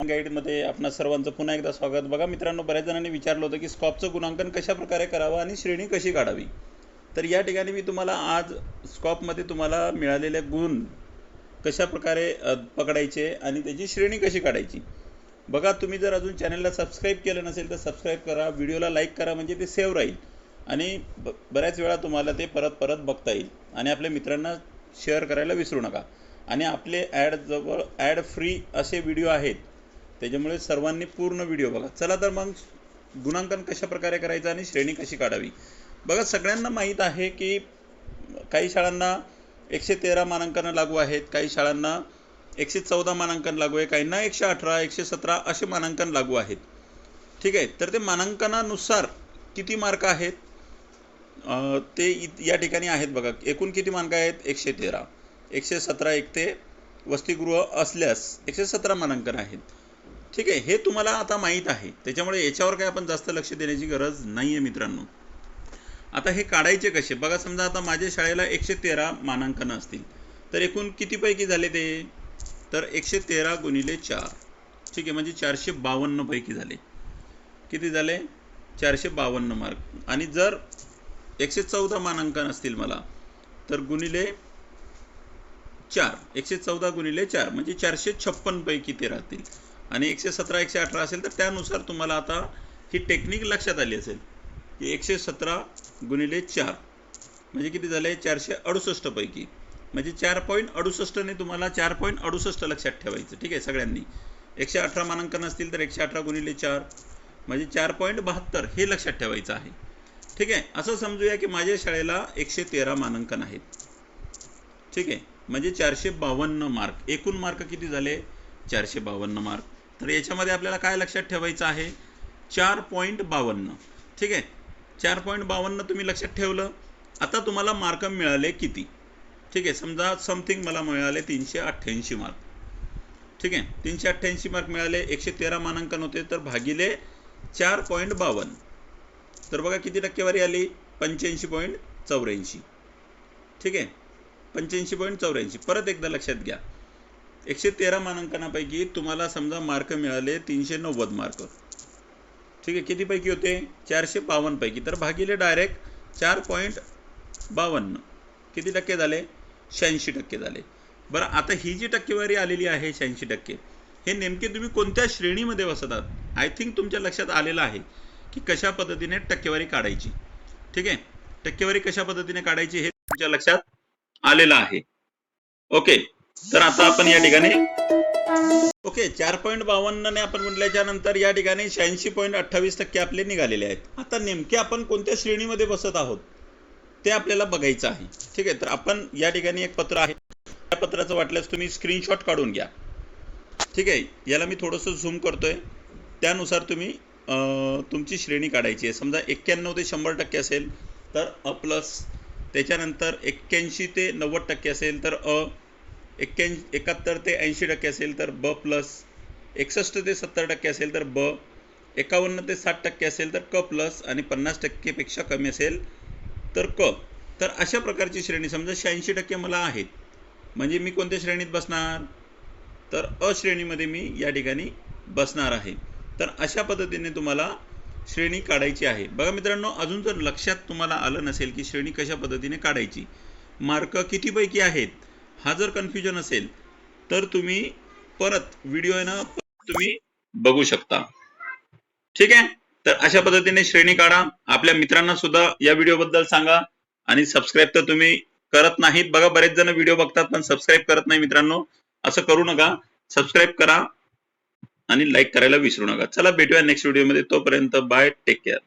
गाईडमध्ये आपणा सर्वांचं पुन्हा एकदा स्वागत. बघा मित्रांनो बऱ्याच जणांनी विचारलं होतं की स्कॉपचं गुणांकन कशा प्रकारे करावं आणि श्रेणी कशी काढावी? तर या ठिकाणी मी तुम्हाला आज स्कॉपमध्ये तुम्हाला मिळालेले गुण कशा प्रकारे पकडायचे आणि त्याची श्रेणी कशी काढायची? बघा तुम्ही जर अजून चॅनलला सबस्क्राईब केलं नसेल तर सबस्क्राईब करा व्हिडिओला लाईक करा म्हणजे ते सेव्ह राहील आणि ब बऱ्याच वेळा तुम्हाला ते परत परत बघता येईल आणि आपल्या मित्रांना शेअर करायला विसरू नका. आणि आपले ॲड जवळ ॲड फ्री असे व्हिडिओ आहेत त्याच्यामुळे सर्वांनी पूर्ण व्हिडिओ बघा. चला तर मग गुणांकन कशा प्रकारे करायचं आणि श्रेणी कशी काढावी? बघा सगळ्यांना माहीत आहे की काही शाळांना एकशे तेरा मानांकनं लागू आहेत काही शाळांना एकशे चौदा मानांकन लागू आहे काहींना एकशे अठरा एकशे सतरा असे मानांकन लागू आहेत. ठीक आहे? तर ते मानांकनानुसार किती मार्क आहेत? ते इ- या ठिकाणी आहेत बघा. एकूण किती मार्क आहेत? एकशे तेरा. एकशे सतरा एक ते वसतिगृह असल्यास एकशे सतरा मानांकन आहेत. ठीक आहे हे तुम्हाला आता माहीत आहे. त्याच्यामुळे याच्यावर काय आपण जास्त लक्ष देण्याची गरज नाही आहे मित्रांनो. आता हे काढायचे कसे? बघा समजा आता माझ्या शाळेला एकशे तेरा मानांकनं असतील. तर एकूण कितीपैकी झाले ते? तर एकशे तेरा गुणिले चार. ठीक आहे म्हणजे चारशे बावन्नपैकी झाले. किती झाले? चारशे बावन्न मार्क. आणि जर एकशे चौदा मानांकन असतील मला तर गुणिले चार. एकशे चौदा गुणिले चार म्हणजे चारशे छप्पनपैकी ते राहतील. आणि एकशे सतरा एकशे अठरा असेल तर त्यानुसार तुम्हाला आता ही टेक्निक लक्षात आली असेल की एकशे सतरा गुणिले चार म्हणजे किती झाले? चारशे अडुसष्टपैकी म्हणजे चार पॉईंट अडुसष्टने तुम्हाला चार पॉईंट अडुसष्ट लक्षात ठेवायचं. ठीक आहे सगळ्यांनी? एकशे अठरा मानांकन असतील तर एकशे अठरा गुणिले चार म्हणजे चार पॉईंट बहात्तर हे लक्षात ठेवायचं आहे. ठीक आहे? असं समजूया की माझ्या शाळेला एकशे तेरा मानांकन आहेत ठीक आहे? म्हणजे चारशे बावन्न मार्क. एकूण मार्क किती झाले? चारशे बावन्न मार्क. तर याच्यामध्ये आपल्याला काय लक्षात ठेवायचं आहे? चार पॉईंट बावन्न. ठीक आहे? चार पॉईंट बावन्न तुम्ही लक्षात ठेवलं. आता तुम्हाला मार्क मिळाले किती? ठीक आहे? समजा समथिंग मला मिळाले तीनशे अठ्ठ्याऐंशी मार्क ठीक आहे? तीनशे अठ्ठ्याऐंशी मार्क मिळाले एकशे तेरा मानांकन होते तर भागिले चार पॉईंट बावन्न. तर बघा किती टक्केवारी आली? पंच्याऐंशी पॉईंट चौऱ्याऐंशी. ठीक आहे? पंच्याऐंशी पॉईंट चौऱ्याऐंशी. परत एकदा लक्षात घ्या. एकशे तेरा मानांकनापैकी तुम्हाला समजा मार्क मिळाले तीनशे नव्वद मार्क. ठीक आहे कितीपैकी होते? चारशे बावन्नपैकी. तर भागिले डायरेक्ट चार पॉईंट बावन्न. किती टक्के झाले? शहाऐंशी टक्के झाले. बरं आता ही जी टक्केवारी आलेली आहे शहाऐंशी टक्के हे नेमके तुम्ही कोणत्या श्रेणीमध्ये बसतात? आय थिंक तुमच्या लक्षात आलेलं आहे की कशा पद्धतीने टक्केवारी काढायची. ठीक आहे? टक्केवारी कशा पद्धतीने काढायची हे तुमच्या लक्षात आलेलं आहे. ओके? तर आता आपण या ठिकाणी ओके चार पॉईंट बावन्नने आपण म्हटल्याच्या नंतर या ठिकाणी शहाऐंशी पॉईंट अठ्ठावीस टक्के आपले निघालेले आहेत. आता नेमके आपण कोणत्या श्रेणीमध्ये बसत आहोत ते आपल्याला बघायचं आहे. ठीक आहे तर आपण या ठिकाणी एक पत्र आहे. त्या पत्राचं वाटल्यास तुम्ही स्क्रीनशॉट काढून घ्या. ठीक आहे याला मी थोडंसं झूम करतोय. त्यानुसार तुम्ही तुमची श्रेणी काढायची आहे. समजा एक्क्याण्णव ते शंभर टक्के असेल तर अ प्लस त्याच्यानंतर एक्क्याऐंशी ते नव्वद टक्के असेल तर अ. एक्क्याऐंशी एकाहत्तर ते ऐंशी टक्के असेल तर ब प्लस एकसष्ट ते सत्तर टक्के असेल तर ब एकावन्न ते साठ टक्के असेल तर क प्लस आणि पन्नास टक्केपेक्षा कमी असेल तर क. तर अशा प्रकारची श्रेणी समजा शहाऐंशी टक्के मला आहेत म्हणजे मी कोणत्या श्रेणीत बसणार? तर अ श्रेणीमध्ये मी या ठिकाणी बसणार आहे. तर अशा पद्धतीने तुम्हाला श्रेणी काढायची आहे. बघा मित्रांनो अजून जर लक्षात तुम्हाला आलं नसेल की श्रेणी कशा पद्धतीने काढायची मार्क कितीपैकी आहेत? हा जर कन्फ्युजन असेल तर तुम्ही परत व्हिडिओ आहे ना तुम्ही बघू शकता. ठीक आहे? तर अशा पद्धतीने श्रेणी काढा. आपल्या मित्रांना सुद्धा या व्हिडिओबद्दल सांगा. आणि सबस्क्राईब तर तुम्ही करत नाहीत. बघा बरेच जण व्हिडिओ बघतात पण सबस्क्राईब करत नाही मित्रांनो. असं करू नका. सबस्क्राईब करा. आणि लाईक करायला विसरू नका. चला भेटूया नेक्स्ट व्हिडिओमध्ये तोपर्यंत बाय टेक केअर